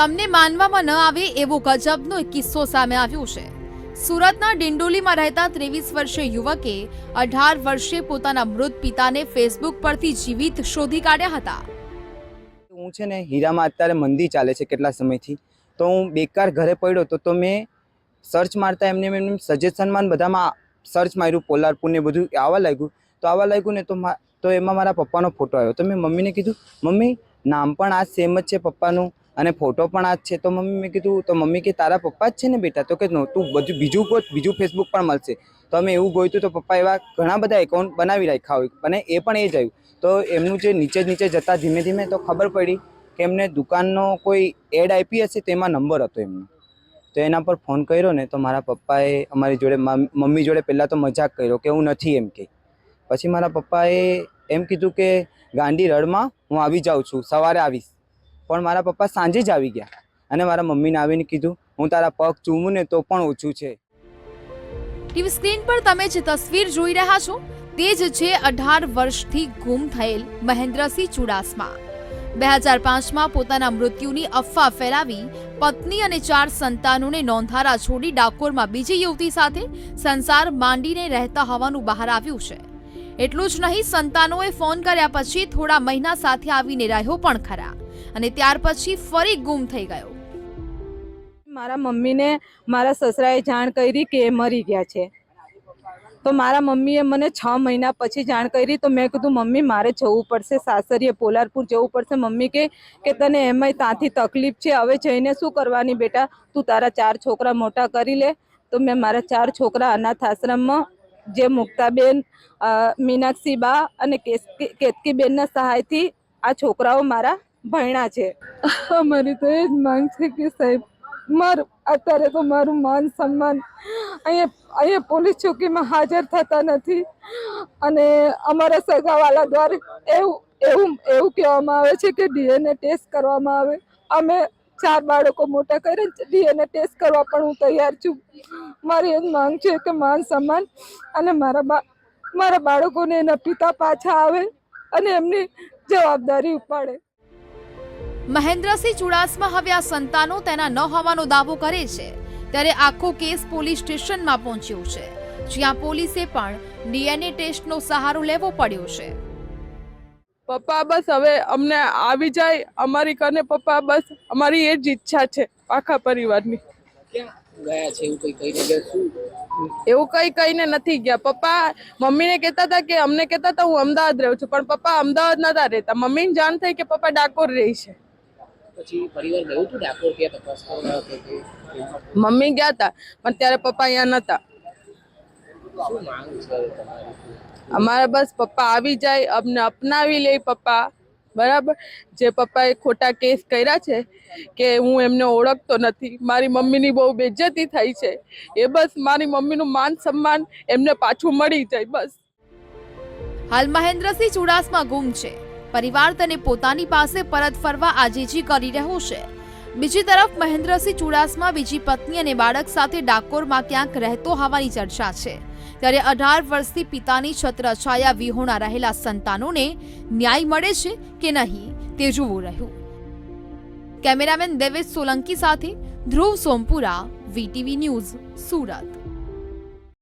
તમને માનવામાં ન આવે એવો ગજબનો કિસ્સો સામે આવ્યો છે. સુરતના ડિંડોલીમાં રહેતા ત્રેવીસ વર્ષીય યુવકે અઢાર વર્ષે પોતાના મૃત પિતાને ફેસબુક પરથી જીવિત શોધી કાઢ્યા હતા. હું છે ને હીરામાં અત્યારે મંદી ચાલે છે કેટલા સમયથી. તો હું બેકાર ઘરે પડ્યો તો તો મેં સર્ચ મારતા એમને એમને સજેશનમાં બધામાં સર્ચ માર્યું, પોલારપુર ને બધું આવવા લાગ્યું. તો આવવા લાગ્યું ને તો તો એમાં મારા પપ્પાનો ફોટો આવ્યો. તો મેં મમ્મીને કીધું, મમ્મી, નામ પણ આ સેમ જ છે પપ્પાનું. અને ફોટો પણ આ જ છે, તો મમ્મી મેં કીધું, તો મમ્મી કે તારા પપ્પા જ છે ને બેટા? તો કે નહોતું બધું, બીજું કોઈ, બીજું ફેસબુક પણ મળશે. તો અમે એવું ગોઈતું તો પપ્પા એવા ઘણા બધા એકાઉન્ટ બનાવી રાખ્યા હોય, અને એ પણ એ જ આવ્યું. તો એમનું જે નીચે નીચે જતાં ધીમે ધીમે તો ખબર પડી કે એમને દુકાનનો કોઈ એડ આપી હશે તેમાં નંબર હતો એમનો. તો એના પર ફોન કર્યો ને, તો મારા પપ્પાએ અમારી જોડે મમ- મમ્મી જોડે પહેલાં તો મજાક કર્યો કે હું નથી એમ કે. પછી મારા પપ્પાએ એમ કીધું કે ગાંધી રડમાં હું આવી જાઉં છું, સવારે આવીશ. પણ મારા પપ્પા સાંજે જ આવી ગયા. અને મારા મમ્મીને આવીને કીધું, હું તારા પગ ચૂમું ને તો પણ ઓછું છે. ટીવી સ્ક્રીન પર તમે જે તસવીર જોઈ રહ્યા છો, તે જ છે અઢાર વર્ષથી ગુમ થયેલ મહેન્દ્રસિંહ ચુડાસમા. બે હજાર પાંચમાં પોતાના મૃત્યુની અફવા ફેલાવી પત્ની અને ચાર સંતાનોને નોંધારા છોડી ડાકોરમાં બીજી યુવતી સાથે સંસાર માંડીને રહેતા હોવાનું બહાર આવ્યું છે. એટલું જ નહીં, સંતાનોએ ફોન કર્યા પછી થોડા મહિના સાથે આવીને રહ્યો પણ ખરા. અને ત્યાર પછી ફરી ગુમ થઈ ગયો. મારા મમ્મીને મારા સસરાએ જાણ કરી કે એ મરી ગયા છે. તો મારા મમ્મીએ મને છ મહિના પછી જાણ કરી તો મેં કીધું, મમ્મી, મારે જવું પડશે, સાસરીએ પોલારપુર જવું પડશે. મમ્મી કે કે તને એમાંય ત્યાંથી તકલીફ છે, હવે જઈને શું કરવાની બેટા? તું તારા ચાર છોકરા મોટા કરી લે. તો મેં મારા ચાર છોકરા અનાથ આશ્રમમાં, જે મુક્તાબેન મીનાક્ષી બા અને કેતકીબેનના સહાયથી આ છોકરાઓ મારા ભણ્યા છે. અમારી તો એ જ માંગ છે કે સાહેબ, મારું, અત્યારે તો મારું માન સન્માન અહીંયા અહીંયા પોલીસ ચોકીમાં હાજર થતા નથી. અને અમારા સગાવાલા દ્વારા એવું એવું એવું કહેવામાં આવે છે કે ડીએનએ ટેસ્ટ કરવામાં આવે. અમે ચાર બાળકો મોટા કરીને ડીએનએ ટેસ્ટ કરવા પણ હું તૈયાર છું. મારી એ જ માંગ છે કે માન સન્માન અને મારા બા, મારા બાળકોને એના પિતા પાછા આવે અને એમની જવાબદારી ઉપાડે. મહેન્દ્રસિંહ ચુડાસમા હવે આ સંતાનો તેના ન હોવાનો દાવો કરે છે. ત્યારે આખો કેસ પોલીસ સ્ટેશનમાં પહોંચ્યો છે. જ્યાં પોલીસે પણ ડીએનએ ટેસ્ટનો સહારો લેવો પડ્યો છે. પપ્પા બસ હવે અમને આવી જાય અમારી કને પપ્પા બસ અમારી એ જ ઈચ્છા છે આખા પરિવારની. ગયા છે? એવું કઈ કહીને ગયા શું એવું કઈ કહીને નથી ગયા. પપ્પા મમ્મીને કહેતા હતા કે અમને કહેતા હતા હું અમદાવાદ રહું છું પણ પપ્પા અમદાવાદ નતા રહેતા. મમ્મીને જાણ થઈ કે પપ્પા ડાકોર રહી છે. પછી પરિવાર ગયું હતું ડાકોર ત્યાં તપાસ કરવા મમ્મી ગયા હતા પણ ત્યારે પપ્પા અહીંયા નતા. શું માંગ છે તમારી? અમારે બસ પપ્પા આવી જાય અમને અપનાવી લે પપ્પા. બરાબર? જે પપ્પાએ ખોટા કેસ કર્યા છે કે હું એમને ઓળખતો નથી મારી મમ્મીની બહુ બેજ્જતી થઈ છે. એ બસ મારી મમ્મીનું માન સન્માન એમને પાછું મળી જાય બસ. હાલ મહેન્દ્રસિંહ ચુડાસમા ગુમ છે. પરિવાર તેને પોતાની પાસે પરત ફરવા આજીજી કરી રહ્યો છે. બીજી તરફ, મહેન્દ્રસિંહ ચુડાસમા બીજી પત્ની અને બાળક સાથે ડાકોરમાં ક્યાંક રહેતો હોવાની ચર્ચા છે. ત્યારે અઢાર વર્ષથી પિતાની છત્રછાયા વિહોણા રહેલા સંતાનોને ન્યાય મળે છે કે નહીં, તે જોવું રહ્યું. કેમેરામેન દેવેશ સોલંકી સાથે ધ્રુવ સોમપુરા, વીટીવી ન્યૂઝ, સુરત.